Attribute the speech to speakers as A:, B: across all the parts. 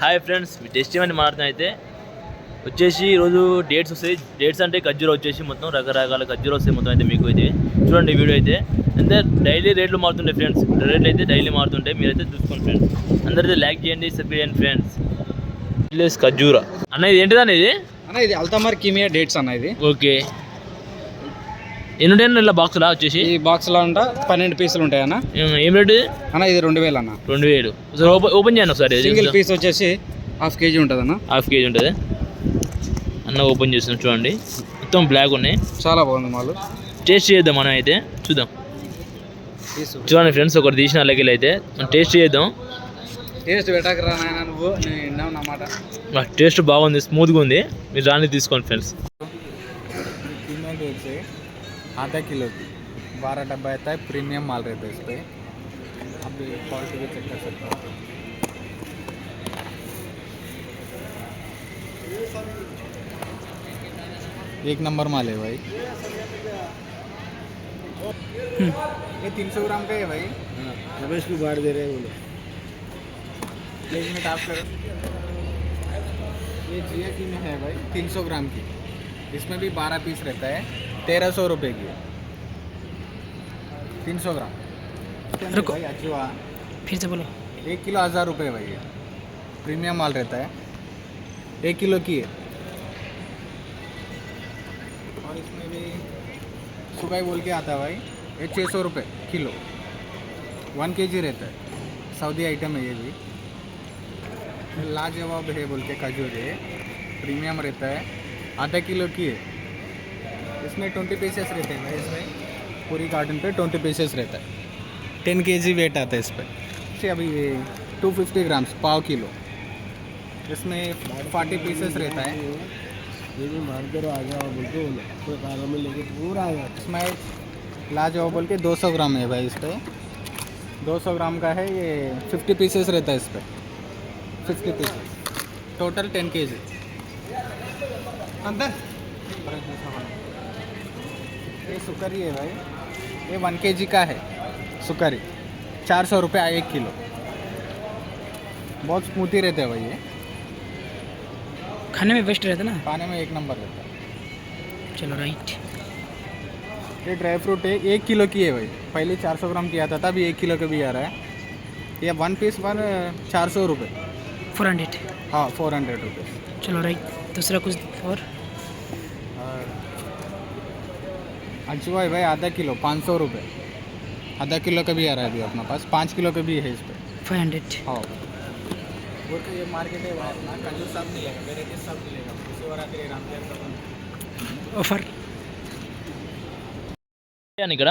A: Hi friends మీ test ఏమని మాట్లాడుతున్నా అయితే వచ్చేసి ఈరోజు డేట్స్ వస్తాయి. డేట్స్ అంటే ఖర్జూర వచ్చేసి మొత్తం రకరకాల ఖర్జూర వస్తాయి మొత్తం అయితే మీకు అయితే. చూడండి వీడియో అయితే. అంటే డైలీ రేట్లు మారుతుంటాయి ఫ్రెండ్స్ రేట్లు అయితే డైలీ మారుతుంటాయి. మీరైతే చూసుకోండి ఫ్రెండ్స్ అందరైతే లైక్ చేయండి సబ్స్క్రైబ్ చేయండి ఫ్రెండ్స్ ప్లస్ ఖర్జూర. అన్న ఇది ఏంటిదన్న ఇది?
B: అన్న ఇది అల్తమర్ కిమియా డేట్స్ అన్న ఇది.
A: ఓకే ఎన్ని ఉంటాయి ఇలా బాక్సులా వచ్చేసి?
B: ఈ బాక్స్లో అంట పన్నెండు పీసులు ఉంటాయి అన్న
A: ఏం రేటు?
B: అన్న ఇది రెండు వేలు అన్న.
A: రెండు వేలు. ఓపెన్ ఓపెన్ చేయండి ఒకసారి
B: సింగిల్ పీస్ వచ్చేసి హాఫ్ కేజీ ఉంటుంది అన్న
A: హాఫ్ కేజీ ఉంటుంది. అన్న ఓపెన్ చేసిన చూడండి. మొత్తం బ్లాక్ ఉన్నాయి.
B: చాలా బాగుంది మాలు.
A: టేస్ట్ చేద్దాం మనం అయితే. చూద్దాం. చూడండి ఫ్రెండ్స్ ఒకటి తీసిన అలాగే అయితే. మనం టేస్ట్ చేద్దాం.
B: టేస్ట్ పెట్టాకరా నువ్వు. నేను
A: అన్నమాట. టేస్ట్ బాగుంది స్మూత్గా ఉంది. మీరు రాని తీసుకోండి ఫ్రెండ్స్
B: आधा किलो की बारह डब्बा आता है प्रीमियम माल रहता है इस पर आप क्वालिटी भी चेक कर सकते हो। एक नंबर माल है भाई। ये तीन सौ ग्राम का है भाई। रमेश को बाढ़ दे रहे हैं बोलो एक मिनट आप करो। ये जिया की में है भाई तीन सौ ग्राम की। इसमें भी बारह पीस रहता है। तेरह सौ रुपये की तीन सौ ग्राम।
C: रुको।
B: भाई अजवा
C: फिर से बोलो।
B: एक किलो हज़ार रुपये भाई प्रीमियम माल रहता है। एक किलो की है। और इसमें भी सुबह बोल के आता है भाई ये छः सौ रुपये किलो। वन के जी रहता है। सऊदी आइटम है ये भी। लाजवाब है बोल के खजूर है। प्रीमियम रहता है। आधा किलो की है। इसमें ट्वेंटी पीसेस रहते हैं भाई इसमें। पूरी कार्टन पे ट्वेंटी पीसेस रहता है। टेन के जी वेट आता है इस पर से अभी ये टू फिफ्टी ग्राम्स पाव किलो। इसमें फोर्टी पीसेस रहता है। इसमें लाजवाब बोल के 200 ग्राम है भाई इस पर 200 ग्राम का है ये 50 पीसेस रहता है इस पर 50 पीसेस टोटल टेन के जी अंदर। ये सुकरी है भाई. ये वन के जी का है सुकरी. चार सौ रुपये एक किलो. बहुत स्मूथी रहते हैं भाई ये.
C: खाने में बेस्ट रहता ना?
B: खाने में एक नंबर रहता है.
C: चलो राइट
B: ये ड्राई फ्रूट है. एक किलो की है भाई. पहले 400 ग्राम की आता था अभी एक किलो का भी आ रहा है. ये वन पीस पर चार सौ रुपये.
C: फोर हंड्रेड
B: हाँ फोर हंड्रेड रुपये
C: चलो राइट दूसरा कुछ और?
B: अजवा है भाई आधा किलो पाँच सौ रुपये आधा किलो का भी आ रहा है अभी अपना पास पाँच किलो का भी है इस पर
C: फाइव हंड्रेड
B: हाँ वो तो ये मार्केट है भाई अपना खजूर सब मिलेगा वेराइटी सब मिलेगा शिवरात्रि रामदेव
C: ऑफर
A: అని ఇక్కడ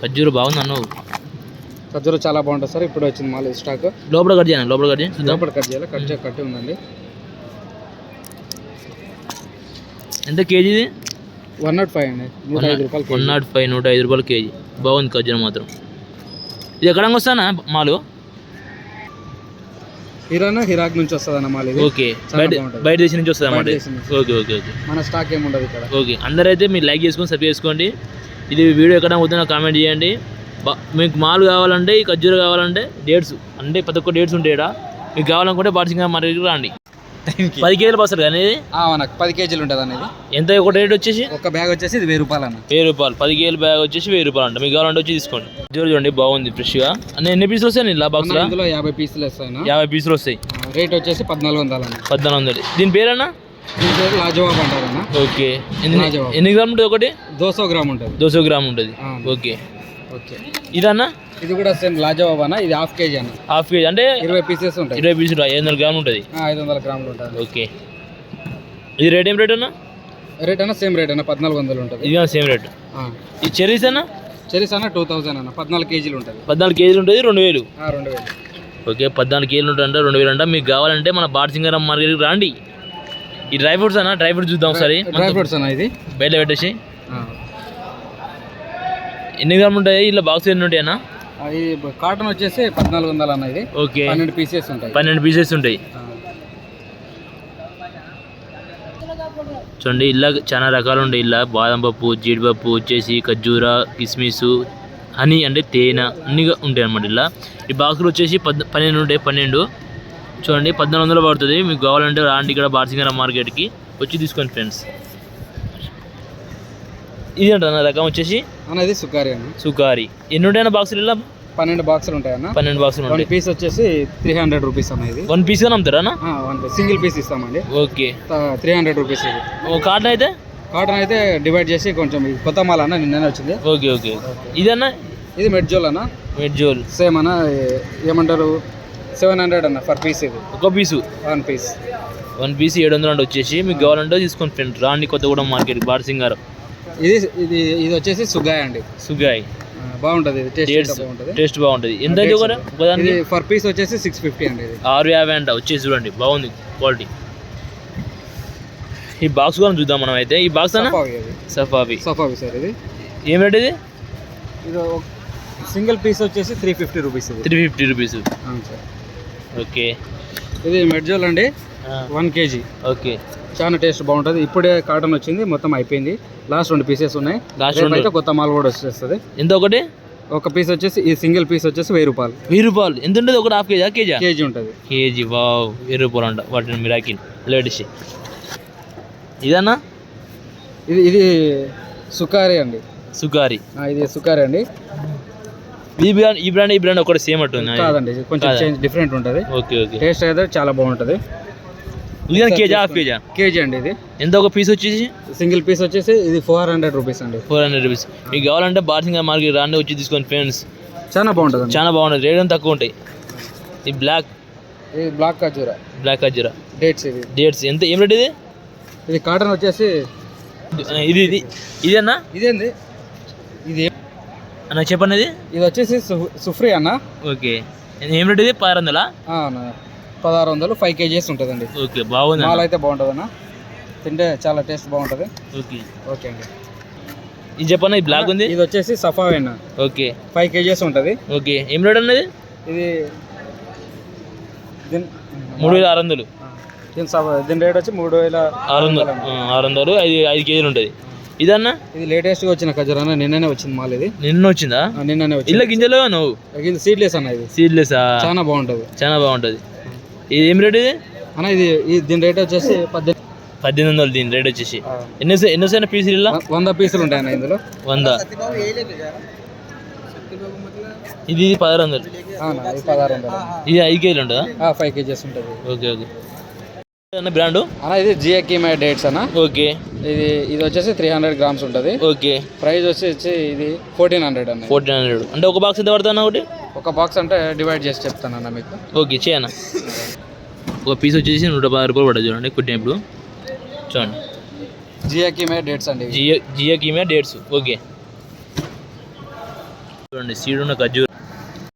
A: ఖర్జూర బాగుంది అన్నావు
B: ఖజూర చాలా బాగుంటుంది సార్. ఇప్పుడు వచ్చింది మాల్ స్టాక్.
A: లోపల కట్ చేయండి లోపల కట్ చూద్దాం.
B: లోపల కట్ చేయాలి. కట్ కట్టి ఉందండి.
A: ఎంత కేజీది
B: వన్ నాట్ ఫైవ్ అండి. నూట ఐదు రూపాయలు
A: వన్ నాట్ ఫైవ్ నూట ఐదు రూపాయలు కేజీ. బాగుంది ఖర్జూర మాత్రం. ఇది ఎక్కడ వస్తానా మాలు?
B: హిరానా? హిరాక్ నుంచి వస్తుంది అన్న మాల్ ఇది.
A: ఓకే. బయట. బయట దేశం నుంచి వస్తుంది అన్నమాట. Okay okay okay.
B: మన స్టాక్ ఏమి ఉండదు ఇక్కడ.
A: ఓకే. అందరైతే మీరు లైక్ చేసుకొని సబ్స్క్రైబ్ చేసుకోండి. ఇది వీడియో ఎక్కడ పోతుందో కామెంట్ చేయండి. మీకు మాలు కావాలంటే ఈ ఖర్జూర కావాలంటే డేట్స్ అంటే ప్రతి ఒక్క డేట్స్ ఉంటాయి ఈడ. మీకు కావాలనుకుంటే పార్సింగ్ మార్కెట్కి రండి. పది కేజీలు పస్తారు కానీ
B: పది కేజీలు ఉంటుంది అనేది
A: ఎంత ఒక రేట్ వచ్చేసి?
B: ఒక బ్యాగ్ వచ్చేసి ఇది వెయ్యి రూపాయలు అన్న.
A: వెయ్యి రూపాయలు. పది కేజీల బ్యాగ్ వచ్చేసి వెయ్యి రూపాయలు అంట. మీకు కావాలంటే వచ్చి తీసుకోండి. ఖర్జూర చూడండి బాగుంది ఫ్రెష్గా అన్న ఎన్ని పీసులు వస్తాయి ఇలా
B: ఇందులో యాభై పీసులు వస్తాయి
A: యాభై పీసులు వస్తాయి.
B: రేట్ వచ్చేసి పద్నాలుగు వందలు అన్న.
A: పద్నాలుగు వందలు. దీని పేరన్నా
B: లాజవాబ్ అంటారు
A: ఓకే. ఎన్ని గ్రాములు ఉంటుంది ఒకటి?
B: దోసో గ్రామ్ ఉంటుంది.
A: దోసో గ్రామ్ ఉంటుంది. ఓకే.
B: ఓకే.
A: ఇదన్నా?
B: ఇది కూడా సేమ్ లాజవాబ్ అన్న ఇది హాఫ్ కేజీ అన్న.
A: Half KG. అంటే
B: ఇరవై పీసెస్ ఉంటాయి.
A: ఇరవై పీసులు ఐదు వందల గ్రాములు ఉంటుంది.
B: ఐదు వందల గ్రాములు ఉంటుంది.
A: ఓకే. ఇది రేట్ ఏం రేట్ అన్నా?
B: రేట్ అన్న సేమ్ రేట్ అన్న. పద్నాలుగు వందలు ఉంటుంది.
A: ఇది సేమ్ రేట్. ఈ చెరీస్ అన్న?
B: చెరీస్ అన్న టూ థౌజండ్ అన్న. పద్నాలుగు కేజీలు ఉంటుంది.
A: పద్నాలుగు కేజీలు ఉంటుంది రెండు వేలు.
B: రెండు వేలు.
A: ఓకే పద్నాలుగు కేజీలు ఉంటుంది అంటే రెండు వేలు అంట. మీకు కావాలంటే మన బాటసింగారం మార్కెట్కి రండి. ఈ డ్రై ఫ్రూట్స్ అన్న? డ్రై ఫ్రూట్స్ చూద్దాం ఒకసారి.
B: డ్రై ఫ్రూట్స్ అన్న ఇది?
A: బయట పెట్టేసి. ఎన్ని గ్రాములు ఉంటాయి? ఇలా బాక్స్ ఎన్ని ఉంటాయి అన్న?
B: ఆ, ఇది కాటన్ వచ్చేసి పద్నాలుగు వందలు అన్న ఇది.
A: ఓకే.
B: పన్నెండు పీసెస్ ఉంటాయి.
A: పన్నెండు పీసెస్ ఉంటాయి. చూడండి ఇలా చాలా రకాలు ఉంటాయి ఇలా బాదం పప్పు జీడిపప్పు వచ్చేసి ఖర్జూర కిస్మిస్ హనీ అంటే తేనె అన్నీ ఉంటాయి అన్నమాట ఇలా ఈ బాక్సులు వచ్చేసి పద్ పన్నెండు ఉంటాయి పన్నెండు. చూడండి పద్నాలుగు వందలు పడుతుంది. మీకు కావాలంటే రాండి ఇక్కడ బార్సింగర మార్కెట్కి వచ్చి తీసుకోండి ఫ్రెండ్స్ ఇది అంటే రకం వచ్చేసి
D: అనేది సుకారి అన్న.
A: సుకారి. ఎన్ని ఉంటాయన్న బాక్సులు ఇలా
D: పన్నెండు బాక్సులు ఉంటాయన్న.
A: పన్నెండు బాక్సులు
D: వన్
A: ఉంటాయి.
D: పీస్ వచ్చేసి త్రీ హండ్రెడ్ రూపీస్ అన్న ఇది.
A: వన్ పీస్గా అమ్ముతారా
D: ఆ, వన్ పీస్ సింగిల్ పీస్ ఇస్తామండి.
A: ఓకే.
D: త్రీ హండ్రెడ్ రూపీస్ ఇది.
A: ఓ కార్టన్ అయితే?
D: కాటన్ అయితే డివైడ్ చేసి కొంచెం ఇది కొత్త మాల్ అన్న నిన్ననే వచ్చింది.
A: Okay okay. ఇదన్నా?
D: ఇది మెడ్జోల్ అన్న.
A: మెడ్జోల్.
D: సేమ్ అన్న ఏ- ఏమంటారు? సెవెన్ హండ్రెడ్ అన్న ఫర్ పీస్ ఇది.
A: ఒక piece
D: one piece
A: one piece ఏడు వందలు అంటే వచ్చేసి మీకు కావాలంటే తీసుకోండి ఫ్రెండ్ రాండి కొత్తగూడెం మార్కెట్ బార్సింగారు
D: ఇది ఇది ఇది వచ్చేసి సుగాయ్ అండి.
A: సుగాయ్.
D: బాగుంటది ఇది టేస్ట్ కూడా బాగుంటది.
A: టేస్ట్ బాగుంటుంది. ఎంత అయితే ఒకటి
D: ఇది ఫర్ పీస్ వచ్చేసి సిక్స్ ఫిఫ్టీ అండి ఇది.
A: ఆరు యాభై అంట వచ్చేసి చూడండి బాగుంది క్వాలిటీ ఈ బాక్స్ కూడా చూద్దాం మనం అయితే ఈ బాక్స్
D: సఫావి
A: సఫావి.
D: సార్ ఇది.
A: ఏం రేట్ ఇది?
D: ఇది సింగిల్ పీస్ వచ్చేసి three fifty rupees
A: three fifty rupees
D: అవును సార్.
A: ఓకే.
D: ఇది మెడ్జోల్ అండి. One KG.
A: ఓకే.
D: చాలా టేస్ట్ బాగుంటుంది. ఇప్పుడే కాటన్ వచ్చింది మొత్తం అయిపోయింది. లాస్ట్ రెండు పీసెస్ ఉన్నాయి.
A: రెండు.
D: అయితే కొత్త మాల్ కూడా వచ్చేస్తుంది.
A: ఎంత ఒకటి
D: ఒక పీస్ వచ్చేసి ఈ సింగిల్ పీస్ వచ్చేసి వెయ్యి రూపాయలు.
A: వెయ్యి రూపాయలు. ఎంత ఉంటుంది? ఒకటి హాఫ్ కేజా కేజా?
D: కేజీ ఉంటుంది.
A: KG wow. వెయ్యి రూపాయలు అంట. వాటిని మిరాకిన్ లేడీస్ ఇదన్నా?
D: ఇది ఇది సుకారి అండి.
A: సుగారి
D: ఆ, ఇది సుకారి అండి.
A: ఈ బ్రాండ్ ఈ బ్రాండ్ ఈ బ్రాండ్ ఒకటి సేమ్ అట్టుంది.
D: కాదండి కొంచెం? చేంజ్ డిఫరెంట్ ఉంటుంది.
A: Okay okay.
D: టేస్ట్ అయితే చాలా బాగుంటుంది.
A: ఇది కేజా హాఫ్ కేజా?
D: కేజీ అండి ఇది.
A: ఎంత ఒక పీస్ వచ్చేసి?
D: సింగిల్ పీస్ వచ్చేసి ఇది ఫోర్ హండ్రెడ్ రూపీస్ అండి.
A: ఫోర్ హండ్రెడ్ రూపీస్ మీకు కావాలంటే బార్సింగ్ మార్కెట్ రాండి వచ్చి తీసుకోండి ఫ్రెండ్స్
D: చాలా బాగుంటుంది
A: చాలా బాగుంటుంది. రేట్ అంతా తక్కువ ఉంటాయి. ఈ బ్లాక్
D: ఇది బ్లాక్ ఖర్జూరా.
A: బ్లాక్ అజ్జరా
D: డేట్స్ ఇది.
A: డేట్స్ ఎంత ఏం రేట్ ఇది?
D: ఇది కాటన్ వచ్చేసి
A: ఇది ఇది. ఇదేనా?
D: ఇదేంది? ఇది
A: అన్న చెప్పండి ఇది.
D: ఇది వచ్చేసి సుఫ్రీ అన్న.
A: ఓకే. ఏం రేట్ ఇది? పదహారు వందలా?
D: ఆ, అన్న. పదహారు వందలు ఫైవ్ కేజీస్ ఉంటుందండి.
A: ఓకే బాగుంది
D: మాల్. అయితే బాగుంటుంది అన్న తింటే చాలా టేస్ట్ బాగుంటుంది.
A: ఓకే.
D: ఓకే అండి.
A: ఇది చెప్పన్న ఇది బ్లాక్ ఉంది?
D: ఇది వచ్చేసి సఫావి అన్న.
A: ఓకే.
D: ఫైవ్ కేజీస్ ఉంటుంది.
A: ఓకే. ఏం రేట్ అన్నది?
D: ఇది
A: మూడు వేల ఆరు వందలు.
D: దీని సఫా దీని రేట్ వచ్చి మూడు వేల
A: ఆరు వందలు. ఆరు వందలు ఐదు ఐదు కేజీలు ఉంటుంది. ఇదన్నా?
D: ఇది లేటెస్ట్గా వచ్చిన ఖజూరా అన్న. నిన్ననే వచ్చింది మాల్ ఇది.
A: నిన్న వచ్చిందా?
D: నిన్ననే వచ్చింది.
A: ఇళ్ళ గింజలు నువ్వు
D: సీడ్లెస్ అన్న ఇది.
A: సీడ్లెస్సా
D: చాలా బాగుంటుంది.
A: చాలా బాగుంటుంది. ఇది ఏం రేట్ ఇది?
D: అన్న ఇది దీని రేట్ వచ్చేసి పద్దెనిమిది
A: పద్దెనిమిది వందలు దీని రేట్ వచ్చేసి. ఎన్ని ఎన్ని వస్తాయి పీసులు ఇలా
D: వంద పీసులు ఉంటాయి అన్న ఇందులో.
A: వంద. ఇది పదహారు వందలు.
D: పదహారు వందలు.
A: ఇది ఐదు కేజీలు ఉంటుందా?
D: ఫైవ్ కేజీస్ ఉంటుంది.
A: Okay okay. అన్న బ్రాండు
D: అన్న ఇది జియాకిమై డేట్స్ అన్న.
A: ఓకే.
D: ఇది ఇది వచ్చేసి త్రీ హండ్రెడ్ గ్రామ్స్ ఉంటుంది.
A: ఓకే.
D: ప్రైస్ వచ్చేసి ఇది ఫోర్టీన్ హండ్రెడ్ అన్న.
A: ఫోర్టీన్ హండ్రెడ్ అంటే ఒక బాక్స్ ఎంత పడుతుంది ఒకటి?
D: ఒక బాక్స్ అంటే డివైడ్ చేసి చెప్తాను అన్న మీకు.
A: ఓకే చేయన్న ఒక పీస్ వచ్చేసి నూట పది రూపాయలు పడుతుంది చూడండి కుట్టిన ఇప్పుడు. చూడండి.
D: జియాకిమై డేట్స్ అండి.
A: జియో జియో కీమే డేట్స్ ఓకే. చూడండి సీడ్ ఉన్న ఖర్జూర.